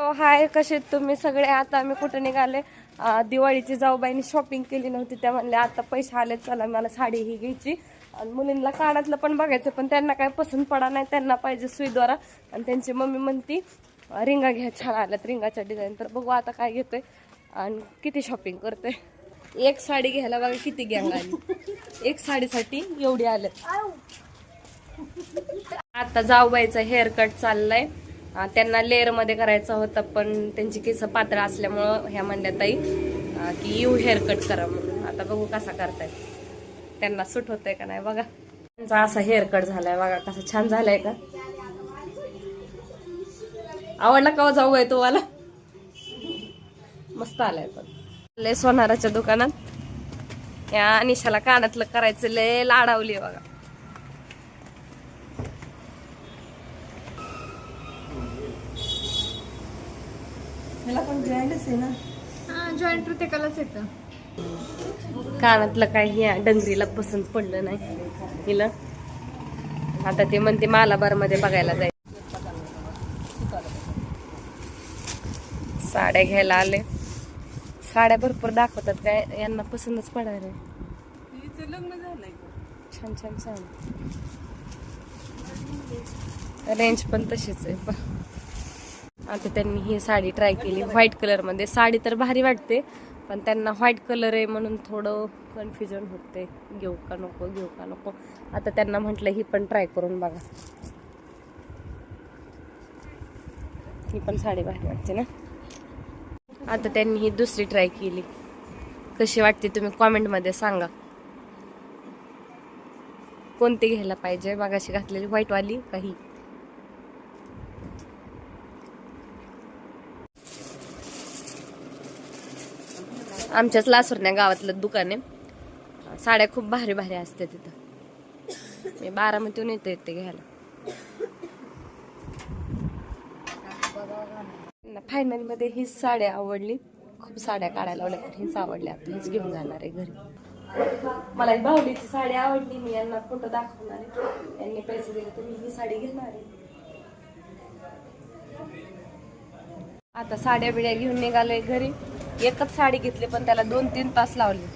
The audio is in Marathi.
हो, हाय कसे तुम्ही सगळे? आता आम्ही कुठे निघाले? दिवाळीची जाऊबाईनी शॉपिंग केली नव्हती. त्या म्हणले आता पैसे आले चला मला साडी ही घ्यायची. आणि मुलींना कानातलं पण बघायचं पण त्यांना काय पसंत पडा नाही. त्यांना पाहिजे सुईद्वारा. आणि त्यांची मम्मी म्हणती रिंगा घ्या छान आल्यात रिंगाच्या डिझाईन तर बघू आता काय घेतोय. आणि किती शॉपिंग करतोय. एक साडी घ्यायला बघा किती गँग आली. एक साडीसाठी एवढी आल्यात. आता जाऊबाईचा हेअर कट चाललाय. त्यांना लेअरमध्ये करायचं होतं पण त्यांची केस पातळ असल्यामुळं ह्या म्हणल्या ताई की यू हेअर कट करा म्हणून. आता बघू कसा करताय त्यांना सूट होतंय का नाही बघा. त्यांचा असा हेअर कट झालाय बघा कसा छान झालाय का. आवडला का हो जाऊ आहे तुम्हाला? मस्त आलाय पण. लय सोनाराच्या दुकानात. या निशाला कानातलं करायचं लय लाडावली बघा. पण जॉईंटच आहे ना? हा जॉईंट प्रत्येकालाच येतं. कानातलं काही ह्या डंगरीला पसंत पडलं नाही. तिला आता ते म्हणते मालाबारमध्ये बघायला जायचं साड्या घ्यायला आले. साड्या भरपूर दाखवतात काय? यांना पसंतच पडायला. लग्न झालंय छान छान छान. रेंज पण तशीच आहे. आता त्यांनी ही साडी ट्राय केली. व्हाईट कलरमध्ये. साडी तर भारी वाटते पण त्यांना व्हाईट कलर आहे म्हणून थोडं कन्फ्युजन होते. घेऊ का नको घेऊ का नको. आता त्यांना म्हटलं ही पण ट्राय करून बघा. ही पण साडी भारी वाटते ना? आता त्यांनी ही दुसरी ट्राय केली. कशी वाटते तुम्ही कॉमेंटमध्ये सांगा. कोणती घ्यायला पाहिजे? मागाशी घातलेली व्हाईट वाली काही आमच्याच लासुरण्या गावातलं दुकान आहे. साड्या खूप भारी भारी असतात तिथं. मी बारामतीहून येते ते घ्यायला. फायनलमध्ये हीच साड्या आवडली. खूप साड्या काढायला आवडल्या तर हीच आवडली. आपण हीच घेऊन जाणार आहे घरी. मला ही बाहुलीची साडी आवडली मी यांना फोटो दाखवणार आहे. यांनी पैसे दिले तर मी ही साडी घेणार आहे. आता साड्या बिड्या घेऊन निघालोय घरी. एकच साडी घेतली पण त्याला दोन तीन तास लावले.